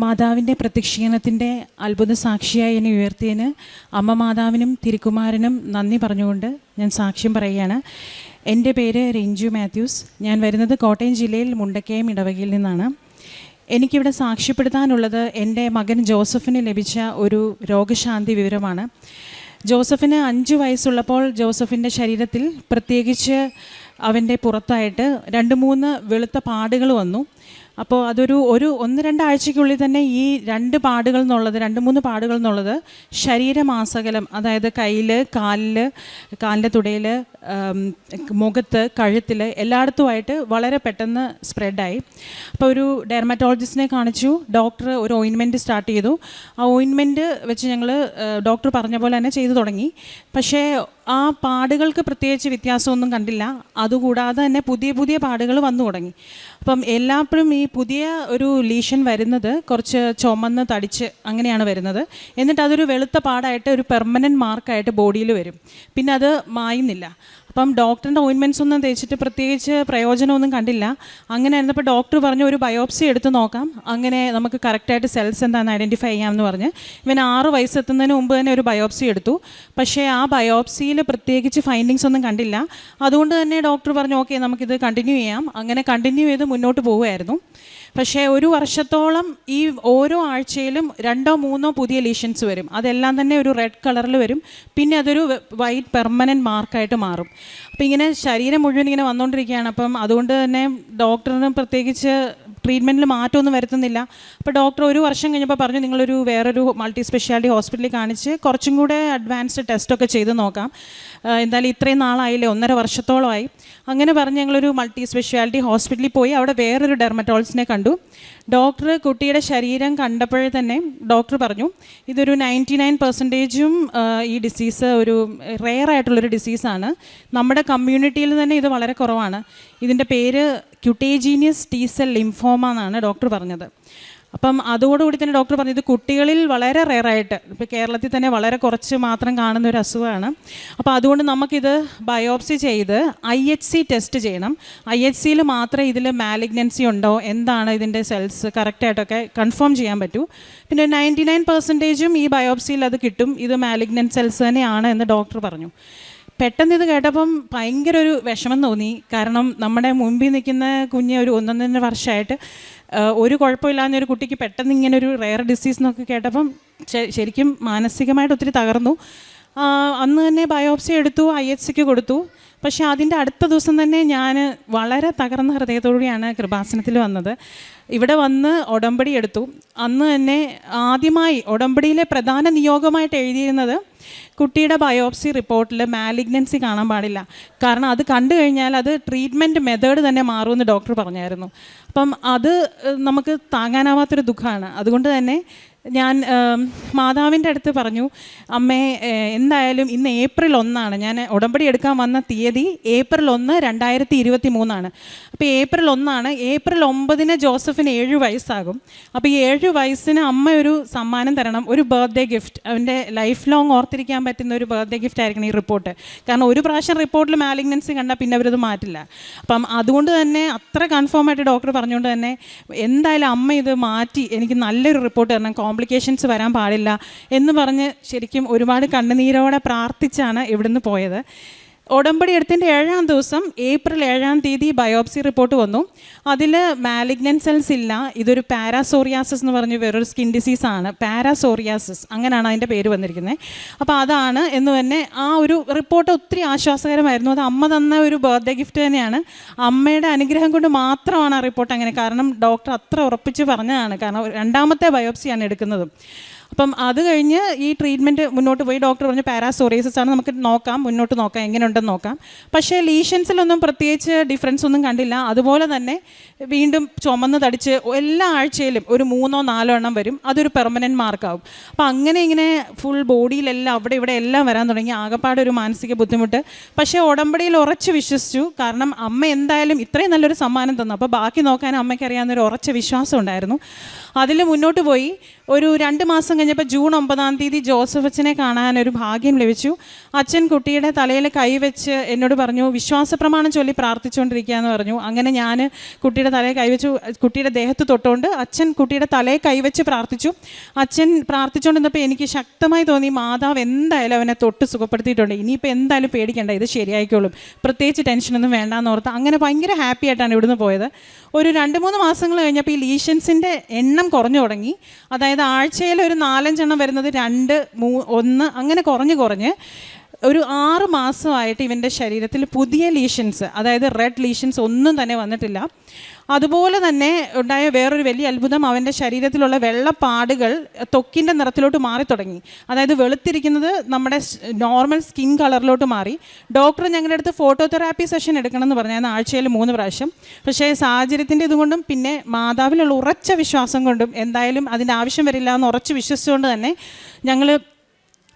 മാതാവിന്റെ പ്രത്യക്ഷീകരണത്തിന്റെ അത്ഭുത സാക്ഷിയായി എന്നെ ഉയർത്തിയതിന് അമ്മ മാതാവിനും തിരുക്കുമാരനും നന്ദി പറഞ്ഞുകൊണ്ട് ഞാൻ സാക്ഷ്യം പറയുകയാണ്. എന്റെ പേര് റിഞ്ചു മാത്യൂസ്. ഞാൻ വരുന്നത് കോട്ടയം ജില്ലയിൽ മുണ്ടക്കയം ഇടവകയിൽ നിന്നാണ്. എനിക്കിവിടെ സാക്ഷ്യപ്പെടുത്താനുള്ളത് എന്റെ മകൻ ജോസഫിന് ലഭിച്ച ഒരു രോഗശാന്തി വിവരമാണ്. ജോസഫിന് അഞ്ച് വയസ്സുള്ളപ്പോൾ ജോസഫിന്റെ ശരീരത്തിൽ പ്രത്യേകിച്ച് അവന്റെ പുറത്തായിട്ട് രണ്ട് മൂന്ന് വെളുത്ത പാടുകൾ വന്നു. അപ്പോൾ അതൊരു ഒരു ഒന്ന് രണ്ടാഴ്ചയ്ക്കുള്ളിൽ തന്നെ ഈ രണ്ട് പാടുകൾ എന്നുള്ളത് രണ്ട് മൂന്ന് പാടുകൾ എന്നുള്ളത് ശരീരമാസകലം അതായത് കയ്യിൽ കാലിൽ കാലിന്റെ തുടയിൽ മുഖത്ത് കഴുത്തിൽ എല്ലായിടത്തുമായിട്ട് വളരെ പെട്ടെന്ന് സ്പ്രെഡായി. അപ്പോൾ ഒരു ഡെർമറ്റോളജിസ്റ്റിനെ കാണിച്ചു ഡോക്ടർ ഒരു ഓയിൻമെന്റ് സ്റ്റാർട്ട് ചെയ്തു. ആ ഓയിൻമെന്റ് വെച്ച് ഞങ്ങൾ ഡോക്ടർ പറഞ്ഞ പോലെ തന്നെ ചെയ്തു തുടങ്ങി. പക്ഷേ ആ പാടുകൾക്ക് പ്രത്യേകിച്ച് വ്യത്യാസമൊന്നും കണ്ടില്ല. അതുകൂടാതെ തന്നെ പുതിയ പുതിയ പാടുകൾ വന്നു തുടങ്ങി. അപ്പം എല്ലാപ്പോഴും ഈ പുതിയ ഒരു ലീഷൻ വരുന്നത് കുറച്ച് ചുമന്ന് തടിച്ച് അങ്ങനെയാണ് വരുന്നത്. എന്നിട്ട് അതൊരു വെളുത്ത പാടായിട്ട് ഒരു പെർമനന്റ് മാർക്കായിട്ട് ബോഡിയിൽ വരും. പിന്നെ അത് മായുന്നില്ല. അപ്പം ഡോക്ടറിന്റെ ഓയിൻമെന്റ്സ് ഒന്നും തേച്ചിട്ട് പ്രത്യേകിച്ച് പ്രയോജനമൊന്നും കണ്ടില്ല. അങ്ങനെ ആയിരുന്നപ്പോൾ ഡോക്ടർ പറഞ്ഞു ഒരു ബയോപ്സി എടുത്ത് നോക്കാം. അങ്ങനെ നമുക്ക് കറക്റ്റായിട്ട് സെൽസ് എന്താണെന്ന് ഐഡന്റിഫൈ ചെയ്യാമെന്ന് പറഞ്ഞ്. ഇവൻ ആറ് വയസ്സെത്തുന്നതിന് മുമ്പ് തന്നെ ഒരു ബയോപ്സി എടുത്തു. പക്ഷേ ആ ബയോപ്സിയിൽ പ്രത്യേകിച്ച് ഫൈൻഡിങ്സ് ഒന്നും കണ്ടില്ല. അതുകൊണ്ട് തന്നെ ഡോക്ടർ പറഞ്ഞു ഓക്കെ നമുക്കിത് കണ്ടിന്യൂ ചെയ്യാം. അങ്ങനെ കണ്ടിന്യൂ ചെയ്ത് മുന്നോട്ട് പോവുമായിരുന്നു പക്ഷേ ഒരു വർഷത്തോളം ഈ ഓരോ ആഴ്ചയിലും രണ്ടോ മൂന്നോ പുതിയ ലീഷൻസ് വരും. അതെല്ലാം തന്നെ ഒരു റെഡ് കളറിൽ വരും. പിന്നെ അതൊരു വൈറ്റ് പെർമനന്റ് മാർക്കായിട്ട് മാറും. അപ്പോൾ ഇങ്ങനെ ശരീരം മുഴുവൻ ഇങ്ങനെ വന്നുകൊണ്ടിരിക്കുകയാണ് അപ്പം അതുകൊണ്ട് തന്നെ ഡോക്ടറിന് പ്രത്യേകിച്ച് ട്രീറ്റ്മെന്റിൽ മാറ്റമൊന്നും വരുത്തുന്നില്ല. അപ്പോൾ ഡോക്ടർ ഒരു വർഷം കഴിഞ്ഞപ്പോൾ പറഞ്ഞു നിങ്ങളൊരു വേറൊരു മൾട്ടി സ്പെഷ്യാലിറ്റി ഹോസ്പിറ്റലിൽ കാണിച്ച് കുറച്ചും കൂടെ അഡ്വാൻസ്ഡ് ടെസ്റ്റൊക്കെ ചെയ്ത് നോക്കാം. എന്തായാലും ഇത്രയും നാളായില്ലേ ഒന്നര വർഷത്തോളമായി. അങ്ങനെ പറഞ്ഞ് ഞങ്ങളൊരു മൾട്ടി സ്പെഷ്യാലിറ്റി ഹോസ്പിറ്റലിൽ പോയി അവിടെ വേറൊരു ഡെർമറ്റോളജിസ്റ്റിനെ കണ്ടു. ഡോക്ടർ കുട്ടിയുടെ ശരീരം കണ്ടപ്പോഴേ തന്നെ ഡോക്ടർ പറഞ്ഞു ഇതൊരു നയന്റി നയൻ പെർസെന്റേജും ഈ ഡിസീസ് ഒരു റെയർ ആയിട്ടുള്ളൊരു ഡിസീസാണ്. നമ്മുടെ കമ്മ്യൂണിറ്റിയിൽ തന്നെ ഇത് വളരെ കുറവാണ്. ഇതിന്റെ പേര് ക്യുട്ടേജീനിയസ് ടീസെൽ ലിംഫോമ എന്നാണ് ഡോക്ടർ പറഞ്ഞത്. അപ്പം അതോടുകൂടി തന്നെ ഡോക്ടർ പറഞ്ഞു ഇത് കുട്ടികളിൽ വളരെ റെയറായിട്ട് ഇപ്പോൾ കേരളത്തിൽ തന്നെ വളരെ കുറച്ച് മാത്രം കാണുന്ന ഒരു അസുഖമാണ്. അപ്പോൾ അതുകൊണ്ട് നമുക്കിത് ബയോപ്സി ചെയ്ത് ഐ എച്ച് സി ടെസ്റ്റ് ചെയ്യണം. ഐ എച്ച് സിയിൽ മാത്രമേ ഇതിൽ മാലിഗ്നൻസി ഉണ്ടോ എന്താണ് ഇതിന്റെ സെൽസ് കറക്റ്റായിട്ടൊക്കെ കൺഫേം ചെയ്യാൻ പറ്റൂ. പിന്നെ നയന്റി നയൻ പെർസെന്റേജും ഈ ബയോപ്സിയിൽ അത് കിട്ടും. ഇത് മാലിഗ്നൻ സെൽസ് തന്നെയാണ് എന്ന് ഡോക്ടർ പറഞ്ഞു. പെട്ടെന്ന് ഇത് കേട്ടപ്പം ഭയങ്കര ഒരു വിഷമം തോന്നി. കാരണം നമ്മുടെ മുമ്പിൽ നിൽക്കുന്ന കുഞ്ഞ് ഒരു ഒന്നൊന്നര വർഷമായിട്ട് ഒരു കുഴപ്പമില്ലാതെ ഒരു കുട്ടിക്ക് പെട്ടെന്ന് ഇങ്ങനെ ഒരു റെയർ ഡിസീസ് എന്നൊക്കെ കേട്ടപ്പം ശരിക്കും മാനസികമായിട്ട് ഒത്തിരി തകർന്നു. അന്ന് തന്നെ ബയോപ്സി എടുത്തു ഐ എച്ച് സിക്ക് കൊടുത്തു. പക്ഷേ അതിന്റെ അടുത്ത ദിവസം തന്നെ ഞാൻ വളരെ തകർന്ന ഹൃദയത്തോടെയാണ് കൃപാസനത്തിൽ വന്നത്. ഇവിടെ വന്ന് ഉടമ്പടി എടുത്തു. അന്ന് തന്നെ ആദ്യമായി ഉടമ്പടിയിലെ പ്രധാന നിയോഗമായിട്ട് എഴുതിയിരുന്നത് കുട്ടിയുടെ ബയോപ്സി റിപ്പോർട്ടിൽ മാലിഗ്നൻസി കാണാൻ പാടില്ല. കാരണം അത് കണ്ടു കഴിഞ്ഞാൽ അത് ട്രീറ്റ്മെന്റ് മെത്തേഡ് തന്നെ മാറുമെന്ന് ഡോക്ടർ പറഞ്ഞായിരുന്നു. അപ്പം അത് നമുക്ക് താങ്ങാനാവാത്തൊരു ദുഃഖമാണ്. അതുകൊണ്ട് തന്നെ ഞാൻ മാതാവിന്റെ അടുത്ത് പറഞ്ഞു അമ്മേ എന്തായാലും ഇന്ന് ഏപ്രിൽ ഒന്നാണ്. ഞാൻ ഉടമ്പടി എടുക്കാൻ വന്ന തീയതി ഏപ്രിൽ ഒന്ന് രണ്ടായിരത്തി ഇരുപത്തി മൂന്നാണ് അപ്പോൾ ഏപ്രിൽ ഒന്നാണ്. ഏപ്രിൽ ഒമ്പതിന് ജോസഫിന് ഏഴ് വയസ്സാകും. അപ്പോൾ ഈ ഏഴ് വയസ്സിന് അമ്മ ഒരു സമ്മാനം തരണം. ഒരു ബർത്ത്ഡേ ഗിഫ്റ്റ്. അവന്റെ ലൈഫ് ലോങ് ഓർത്തിരിക്കാൻ പറ്റുന്ന ഒരു ബർത്ത്ഡേ ഗിഫ്റ്റ് ആയിരിക്കണം ഈ റിപ്പോർട്ട്. കാരണം ഒരു പ്രാവശ്യം റിപ്പോർട്ടിൽ മാലിഗ്നൻസി കണ്ടാൽ പിന്നെ അവരത് മാറ്റില്ല. അപ്പം അതുകൊണ്ട് തന്നെ അത്ര കൺഫേം ആയിട്ട് ഡോക്ടർ പറഞ്ഞുകൊണ്ട് തന്നെ എന്തായാലും അമ്മ ഇത് മാറ്റി എനിക്ക് നല്ലൊരു റിപ്പോർട്ട് തരണം. കോംപ്ലിക്കേഷൻസ് വരാൻ പാടില്ല എന്ന് പറഞ്ഞ് ശരിക്കും ഒരുപാട് കണ്ണുനീരോടെ പ്രാർത്ഥിച്ചാണ് ഇവിടുന്ന് പോയത്. ഉടമ്പടി എടുത്തിന്റെ ഏഴാം ദിവസം ഏപ്രിൽ ഏഴാം തീയതി ബയോപ്സി റിപ്പോർട്ട് വന്നു. അതിൽ മാലിഗ്നൻ സെൽസ് ഇല്ല. ഇതൊരു പാരാസോറിയാസിസ് എന്ന് പറഞ്ഞ് വേറൊരു സ്കിൻ ഡിസീസ് ആണ്. പാരാസോറിയാസിസ്. അങ്ങനെയാണ് അതിന്റെ പേര് വന്നിരിക്കുന്നത് അപ്പോൾ അതാണ് എന്ന് തന്നെ ആ ഒരു റിപ്പോർട്ട് ഒത്തിരി ആശ്വാസകരമായിരുന്നു. അത് അമ്മ തന്ന ഒരു ബർത്ത്ഡേ ഗിഫ്റ്റ് തന്നെയാണ്. അമ്മയുടെ അനുഗ്രഹം കൊണ്ട് മാത്രമാണ് ആ റിപ്പോർട്ട് അങ്ങനെ. കാരണം ഡോക്ടർ അത്ര ഉറപ്പിച്ച് പറഞ്ഞതാണ്. കാരണം രണ്ടാമത്തെ ബയോപ്സിയാണ് എടുക്കുന്നതും. അപ്പം അത് കഴിഞ്ഞ് ഈ ട്രീറ്റ്മെന്റ് മുന്നോട്ട് പോയി. ഡോക്ടർ പറഞ്ഞു പാരാസോറിയസിസ് ആണ്. നമുക്ക് നോക്കാം. മുന്നോട്ട് നോക്കാം. എങ്ങനെയുണ്ടെന്ന് നോക്കാം. പക്ഷേ ലീഷൻസിലൊന്നും പ്രത്യേകിച്ച് ഡിഫറൻസ് ഒന്നും കണ്ടില്ല. അതുപോലെ തന്നെ വീണ്ടും ചുമന്ന് തടിച്ച് എല്ലാ ആഴ്ചയിലും ഒരു മൂന്നോ നാലോ എണ്ണം വരും. അതൊരു പെർമനന്റ് മാർക്കാവും അപ്പോൾ അങ്ങനെ ഇങ്ങനെ ഫുൾ ബോഡിയിലെല്ലാം അവിടെ ഇവിടെ എല്ലാം വരാൻ തുടങ്ങി. ആകപ്പാടെ ഒരു മാനസിക ബുദ്ധിമുട്ട്. പക്ഷേ ഉടമ്പടിയിൽ ഉറച്ച് വിശ്വസിച്ചു. കാരണം അമ്മ എന്തായാലും ഇത്രയും നല്ലൊരു സമ്മാനം തന്നു. അപ്പോൾ ബാക്കി നോക്കാൻ അമ്മയ്ക്ക് ഒരു ഉറച്ച വിശ്വാസം ഉണ്ടായിരുന്നു. അതിൽ മുന്നോട്ട് പോയി. ഒരു രണ്ട് മാസം കഴിഞ്ഞപ്പോൾ ജൂൺ ഒമ്പതാം തീയതി ജോസഫ് അച്ഛനെ കാണാൻ ഒരു ഭാഗ്യം ലഭിച്ചു. അച്ഛൻ കുട്ടിയുടെ തലയിൽ കൈവച്ച് എന്നോട് പറഞ്ഞു വിശ്വാസ പ്രമാണം ചൊല്ലി പ്രാർത്ഥിച്ചുകൊണ്ടിരിക്കുക എന്ന് പറഞ്ഞു. അങ്ങനെ ഞാൻ കുട്ടിയുടെ തലയിൽ കൈവച്ചു കുട്ടിയുടെ ദേഹത്ത് തൊട്ടുകൊണ്ട് അച്ഛൻ കുട്ടിയുടെ തലയിൽ കൈവച്ച് പ്രാർത്ഥിച്ചു. അച്ഛൻ പ്രാർത്ഥിച്ചുകൊണ്ടിരുന്നപ്പോൾ എനിക്ക് ശക്തമായി തോന്നി മാതാവ് എന്തായാലും അവനെ തൊട്ട് സുഖപ്പെടുത്തിയിട്ടുണ്ട്. ഇനിയിപ്പോൾ എന്തായാലും പേടിക്കേണ്ട ഇത് ശരിയായിക്കോളും. പ്രത്യേകിച്ച് ടെൻഷനൊന്നും വേണ്ടാന്ന് ഓർത്ത് അങ്ങനെ ഭയങ്കര ഹാപ്പി ആയിട്ടാണ് ഇവിടുന്ന് പോയത്. ഒരു രണ്ട് മൂന്ന് മാസങ്ങൾ കഴിഞ്ഞപ്പോൾ ഈ ലീഷൻസിന്റെ എണ്ണം കുറഞ്ഞു തുടങ്ങി. അതായത് ആഴ്ചയിൽ ഒരു നാലഞ്ചെണ്ണം വരുന്നത് രണ്ട് മൂ ഒന്ന് അങ്ങനെ കുറഞ്ഞ് കുറഞ്ഞ് ഒരു ആറ് മാസമായിട്ട് ഇവന്റെ ശരീരത്തിൽ പുതിയ ലീഷൻസ് അതായത് റെഡ് ലീഷൻസ് ഒന്നും തന്നെ വന്നിട്ടില്ല. അതുപോലെ തന്നെ ഉണ്ടായ വേറൊരു വലിയ അത്ഭുതം അവന്റെ ശരീരത്തിലുള്ള വെള്ളപ്പാടുകൾ തൊക്കിന്റെ നിറത്തിലോട്ട് മാറി തുടങ്ങി. അതായത് വെളുത്തിരിക്കുന്നത് നമ്മുടെ നോർമൽ സ്കിൻ കളറിലോട്ട് മാറി. ഡോക്ടർ ഞങ്ങളുടെ അടുത്ത് ഫോട്ടോതെറാപ്പി സെഷൻ എടുക്കണം എന്ന് പറഞ്ഞായിരുന്നു ആഴ്ചയിൽ മൂന്ന് പ്രാവശ്യം. പക്ഷേ സാഹചര്യത്തിന്റെ ഇതുകൊണ്ടും പിന്നെ മാതാവിലുള്ള ഉറച്ച വിശ്വാസം കൊണ്ടും എന്തായാലും അതിന്റെ ആവശ്യം വരില്ല എന്ന് ഉറച്ച് വിശ്വസിച്ചുകൊണ്ട് തന്നെ ഞങ്ങൾ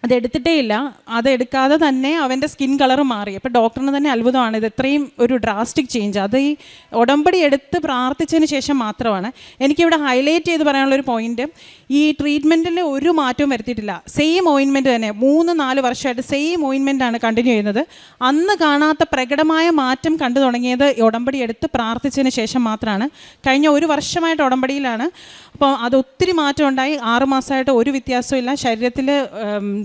അതെടുത്തിട്ടേ ഇല്ല. അതെടുക്കാതെ തന്നെ അവന്റെ സ്കിൻ കളർ മാറി. അപ്പോൾ ഡോക്ടറിന് തന്നെ അത്ഭുതമാണ്. ഇത് ഇത്രയും ഒരു ഡ്രാസ്റ്റിക് ചേഞ്ച് അത് ഈ ഉടമ്പടി എടുത്ത് പ്രാർത്ഥിച്ചതിന് ശേഷം മാത്രമാണ്. എനിക്കിവിടെ ഹൈലൈറ്റ് ചെയ്ത് പറയാനുള്ള ഒരു പോയിന്റ് ഈ ട്രീറ്റ്മെന്റിൽ ഒരു മാറ്റവും വരുത്തിയിട്ടില്ല. സെയിം ഓയിൻമെന്റ് തന്നെ. മൂന്ന് നാല് വർഷമായിട്ട് സെയിം ഓയിൻമെന്റ് ആണ് കണ്ടിന്യൂ ചെയ്യുന്നത്. അന്ന് കാണാത്ത പ്രകടമായ മാറ്റം കണ്ടു തുടങ്ങിയത് ഉടമ്പടി എടുത്ത് പ്രാർത്ഥിച്ചതിന് ശേഷം മാത്രമാണ്. കഴിഞ്ഞ ഒരു വർഷമായിട്ട് ഉടമ്പടിയിലാണ്. അപ്പോൾ അത് ഒത്തിരി മാറ്റം ഉണ്ടായി. ആറുമാസമായിട്ട് ഒരു വ്യത്യാസവും ഇല്ല. ശരീരത്തിൽ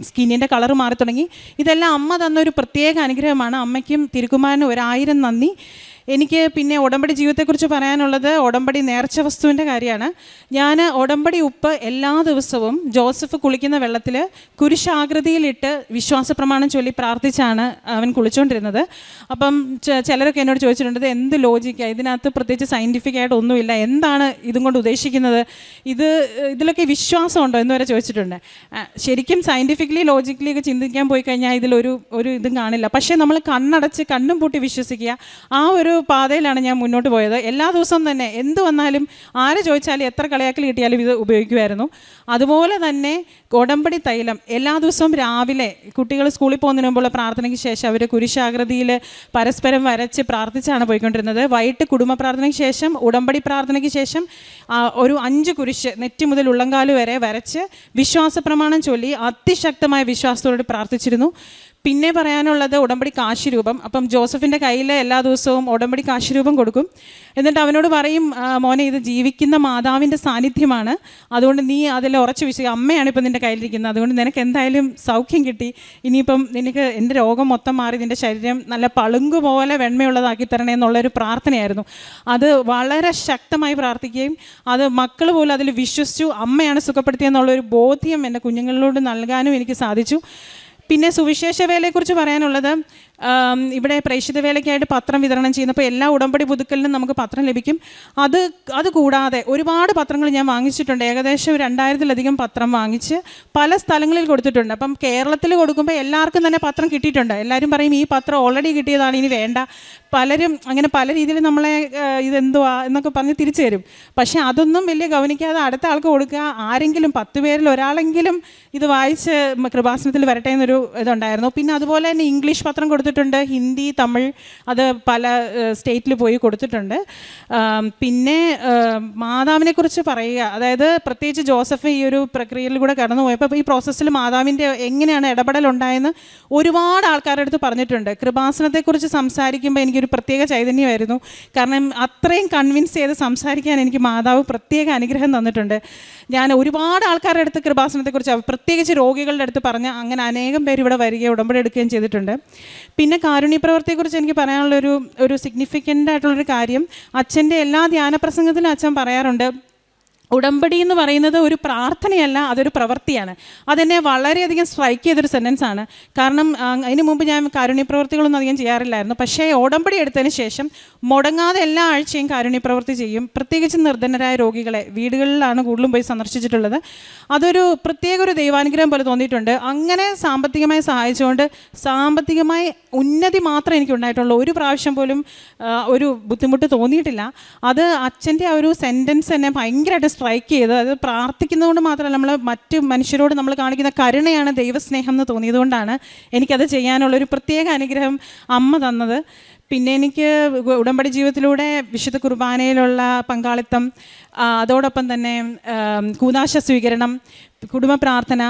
സ്കിന്നിന്റെ കളർ മാറി തുടങ്ങി ഇതെല്ലാം അമ്മ തന്നൊരു പ്രത്യേക അനുഗ്രഹമാണ്. അമ്മയ്ക്കും തിരുക്കുമാരനും ഒരായിരം നന്ദി. എനിക്ക് പിന്നെ ഉടമ്പടി ജീവിതത്തെക്കുറിച്ച് പറയാനുള്ളത് ഉടമ്പടി നേർച്ച വസ്തുവിന്റെ കാര്യമാണ്. ഞാൻ ഉടമ്പടി ഉപ്പ് എല്ലാ ദിവസവും ജോസഫ് കുളിക്കുന്ന വെള്ളത്തിൽ കുരിശാകൃതിയിലിട്ട് വിശ്വാസ പ്രമാണം ചൊല്ലി പ്രാർത്ഥിച്ചാണ് അവൻ കുളിച്ചുകൊണ്ടിരുന്നത് അപ്പം ചിലരൊക്കെ എന്നോട് ചോദിച്ചിട്ടുണ്ട് എന്ത് ലോജിക്കാണ് ഇതിനകത്ത് പ്രത്യേകിച്ച് സയന്റിഫിക് ആയിട്ട് ഒന്നുമില്ല. എന്താണ് ഇതും കൊണ്ട് ഉദ്ദേശിക്കുന്നത്? ഇത് ഇതിലൊക്കെ വിശ്വാസമുണ്ടോ എന്ന് വരെ ചോദിച്ചിട്ടുണ്ട്. ശരിക്കും സയന്റിഫിക്കലി ലോജിക്കലി ഒക്കെ ചിന്തിക്കാൻ പോയി കഴിഞ്ഞാൽ ഇതിലൊരു ഒരു ഇതും കാണില്ല. പക്ഷേ നമ്മൾ കണ്ണടച്ച് കണ്ണും പൂട്ടി വിശ്വസിക്കുക ആ ഒരു പാതയിലാണ് ഞാൻ മുന്നോട്ട് പോയത്. എല്ലാ ദിവസവും തന്നെ എന്ത് വന്നാലും ആര് ചോദിച്ചാലും എത്ര കളിയാക്കൽ കിട്ടിയാലും ഇത് ഉപയോഗിക്കുമായിരുന്നു. അതുപോലെ തന്നെ ഉടമ്പടി തൈലം എല്ലാ ദിവസവും രാവിലെ കുട്ടികൾ സ്കൂളിൽ പോകുന്നതിന് മുമ്പുള്ള പ്രാർത്ഥനയ്ക്ക് ശേഷം അവർ കുരിശാകൃതിയിൽ പരസ്പരം വരച്ച് പ്രാർത്ഥിച്ചാണ് പോയിക്കൊണ്ടിരുന്നത്. വൈകിട്ട് കുടുംബ പ്രാർത്ഥനയ്ക്ക് ശേഷം ഉടമ്പടി പ്രാർത്ഥനയ്ക്ക് ശേഷം ഒരു അഞ്ച് കുരിശ് നെറ്റി മുതൽ ഉള്ളങ്കാൽ വരെ വരച്ച് വിശ്വാസ പ്രമാണം ചൊല്ലി അതിശക്തമായ വിശ്വാസത്തോട് പ്രാർത്ഥിച്ചിരുന്നു. പിന്നെ പറയാനുള്ളത് ഉടമ്പടി കാശുരൂപം. അപ്പം ജോസഫിന്റെ കയ്യിൽ എല്ലാ ദിവസവും ഉടമ്പടി കാശുരൂപം കൊടുക്കും. എന്നിട്ട് അവനോട് പറയും "ആ, മോനെ ഇത് ജീവിക്കുന്ന മാതാവിന്റെ സാന്നിധ്യമാണ്. അതുകൊണ്ട് നീ അതിൽ ഉറച്ചു വിശ്വസിക്കുക അമ്മയാണ് ഇപ്പം നിന്റെ കയ്യിലിരിക്കുന്നത്. അതുകൊണ്ട് നിനക്ക് എന്തായാലും സൗഖ്യം കിട്ടി. ഇനിയിപ്പം നിനക്ക് എന്റെ രോഗം മൊത്തം മാറി നിന്റെ ശരീരം നല്ല പളുങ്ക് പോലെ വെണ്മയുള്ളതാക്കി തരണേ എന്നുള്ളൊരു പ്രാർത്ഥനയായിരുന്നു. അത് വളരെ ശക്തമായി പ്രാർത്ഥിക്കുകയും അത് മക്കൾ പോലും അതിൽ വിശ്വസിച്ചു അമ്മയാണ് സുഖപ്പെടുത്തിയെന്നുള്ളൊരു ബോധ്യം എന്റെ കുഞ്ഞുങ്ങളിലോട് നൽകാനും എനിക്ക് സാധിച്ചു. പിന്നെ സുവിശേഷ വേലയെക്കുറിച്ച് പറയാനുള്ളത് ഇവിടെ പ്രേക്ഷിത വേലയ്ക്കായിട്ട് പത്രം വിതരണം ചെയ്യുന്നപ്പോൾ എല്ലാ ഉടമ്പടി പുതുക്കലിനും നമുക്ക് പത്രം ലഭിക്കും. അത് അത് കൂടാതെ ഒരുപാട് പത്രങ്ങൾ ഞാൻ വാങ്ങിച്ചിട്ടുണ്ട്. ഏകദേശം രണ്ടായിരത്തിലധികം പത്രം വാങ്ങിച്ച് പല സ്ഥലങ്ങളിൽ കൊടുത്തിട്ടുണ്ട്. അപ്പം കേരളത്തിൽ കൊടുക്കുമ്പോൾ എല്ലാവർക്കും തന്നെ പത്രം കിട്ടിയിട്ടുണ്ട്. എല്ലാവരും പറയും ഈ പത്രം ഓൾറെഡി കിട്ടിയതാണ് ഇനി വേണ്ട. പലരും അങ്ങനെ പല രീതിയിൽ നമ്മളെ ഇതെന്തുവാ എന്നൊക്കെ പറഞ്ഞ് തിരിച്ചു തരും. പക്ഷേ അതൊന്നും വലിയ ഗവനിക്കാതെ അടുത്ത ആൾക്ക് കൊടുക്കുക ആരെങ്കിലും പത്ത് പേരിൽ ഒരാളെങ്കിലും ഇത് വായിച്ച് കൃപാസനത്തിൽ വരട്ടെ എന്നൊരു ഇതുണ്ടായിരുന്നു. പിന്നെ അതുപോലെ തന്നെ ഇംഗ്ലീഷ് പത്രം കൊടുത്തിട്ടുണ്ട്. ഹിന്ദി തമിഴ് അത് പല സ്റ്റേറ്റിൽ പോയി കൊടുത്തിട്ടുണ്ട്. പിന്നെ മാതാവിനെ കുറിച്ച് പറയുക. അതായത് പ്രത്യേകിച്ച് ജോസഫ് ഈ ഒരു പ്രക്രിയയിൽ കൂടെ കടന്നു പോയപ്പോൾ ഈ പ്രോസസ്സിൽ മാതാവിന്റെ എങ്ങനെയാണ് ഇടപെടൽ ഉണ്ടായെന്ന് ഒരുപാട് ആൾക്കാരുടെ അടുത്ത് പറഞ്ഞിട്ടുണ്ട്. കൃപാസനത്തെക്കുറിച്ച് സംസാരിക്കുമ്പോൾ എനിക്കൊരു പ്രത്യേക ചൈതന്യമായിരുന്നു. കാരണം അത്രയും കൺവിൻസ് ചെയ്ത് സംസാരിക്കാൻ എനിക്ക് മാതാവ് പ്രത്യേക അനുഗ്രഹം തന്നിട്ടുണ്ട്. ഞാൻ ഒരുപാട് ആൾക്കാരുടെ അടുത്ത് കൃപാസനത്തെക്കുറിച്ച് പ്രത്യേകിച്ച് രോഗികളുടെ അടുത്ത് പറഞ്ഞ അങ്ങനെ അനേകം പേര് ഇവിടെ വരികയും ഉടമ്പടി എടുക്കുകയും ചെയ്തിട്ടുണ്ട്. പിന്നെ കാരുണ്യപ്രവർത്തിയെക്കുറിച്ച് എനിക്ക് പറയാനുള്ളൊരു ഒരു സിഗ്നിഫിക്കന്റ് ആയിട്ടുള്ളൊരു കാര്യം അച്ഛന്റെ എല്ലാ ധ്യാനപ്രസംഗത്തിലും അച്ഛൻ പറയാറുണ്ട് ഉടമ്പടി എന്ന് പറയുന്നത് ഒരു പ്രാർത്ഥനയല്ല അതൊരു പ്രവൃത്തിയാണ്. അതെന്നെ വളരെയധികം സ്ട്രൈക്ക് ചെയ്തൊരു സെന്റൻസ് ആണ്. കാരണം അതിന് മുമ്പ് ഞാൻ കാരുണ്യ പ്രവൃത്തികളൊന്നും അധികം ചെയ്യാറില്ലായിരുന്നു. പക്ഷേ ഉടമ്പടി എടുത്തതിന് ശേഷം മുടങ്ങാതെ എല്ലാ ആഴ്ചയും കാരുണ്യ പ്രവൃത്തി ചെയ്യും. പ്രത്യേകിച്ച് നിർധനരായ രോഗികളെ വീടുകളിലാണ് കൂടുതലും പോയി സന്ദർശിച്ചിട്ടുള്ളത്. അതൊരു പ്രത്യേക ഒരു ദൈവാനുഗ്രഹം പോലെ തോന്നിയിട്ടുണ്ട്. അങ്ങനെ സാമ്പത്തികമായി സഹായിച്ചുകൊണ്ട് സാമ്പത്തികമായി ഉന്നതി മാത്രം എനിക്ക് ഉണ്ടായിട്ടുള്ളൂ ഒരു പ്രാവശ്യം പോലും ഒരു ബുദ്ധിമുട്ട് തോന്നിയിട്ടില്ല. അത് അച്ഛന്റെ ആ ഒരു സെന്റൻസ് എന്നെ ഭയങ്കരമായിട്ട് സ്ട്രൈക്ക് ചെയ്ത് അത് പ്രാർത്ഥിക്കുന്നതുകൊണ്ട് മാത്രമല്ല നമ്മൾ മറ്റ് മനുഷ്യരോട് നമ്മൾ കാണിക്കുന്ന കരുണയാണ് ദൈവസ്നേഹം എന്ന് തോന്നിയതുകൊണ്ടാണ് എനിക്കത് ചെയ്യാനുള്ളൊരു പ്രത്യേക അനുഗ്രഹം അമ്മ തന്നത്. പിന്നെ എനിക്ക് ഉടമ്പടി ജീവിതത്തിലൂടെ വിശുദ്ധ കുർബാനയിലുള്ള പങ്കാളിത്തം അതോടൊപ്പം തന്നെ കൂതാശ സ്വീകരണം കുടുംബ പ്രാർത്ഥന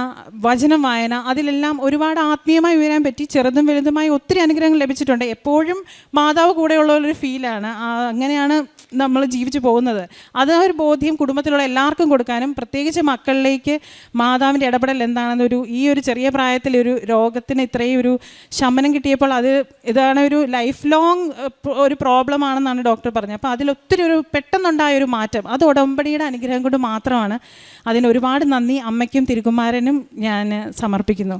വചനം വായന അതിലെല്ലാം ഒരുപാട് ആത്മീയമായി ഉയരാൻ പറ്റി ചെറുതും വലുതുമായി ഒത്തിരി അനുഗ്രഹങ്ങൾ ലഭിച്ചിട്ടുണ്ട്. എപ്പോഴും മാതാവ് കൂടെയുള്ള ഒരു ഫീലാണ് അങ്ങനെയാണ് നമ്മൾ ജീവിച്ചു പോകുന്നത്. അത് ഒരു ബോധ്യം കുടുംബത്തിലുള്ള എല്ലാവർക്കും കൊടുക്കാനും പ്രത്യേകിച്ച് മക്കളിലേക്ക് മാതാവിന്റെ ഇടപെടൽ എന്താണെന്നൊരു ഈ ഒരു ചെറിയ പ്രായത്തിൽ ഒരു രോഗത്തിന് ഇത്രയും ഒരു ശമനം കിട്ടിയപ്പോൾ അത് ഇതാണ് ഒരു ലൈഫ് ലോങ് ഒരു പ്രോബ്ലം ആണെന്നാണ് ഡോക്ടർ പറഞ്ഞത്. അപ്പോൾ അതിലൊത്തിരി ഒരു പെട്ടെന്നുണ്ടായ ഒരു മാറ്റം. അത് ഉടമ്പടിയുടെ അനുഗ്രഹം കൊണ്ട് മാത്രമാണ്. അതിന് ഒരുപാട് നന്ദി. അമ്മയ്ക്കും തിരുകുമാരനും ഞാൻ സമർപ്പിക്കുന്നു.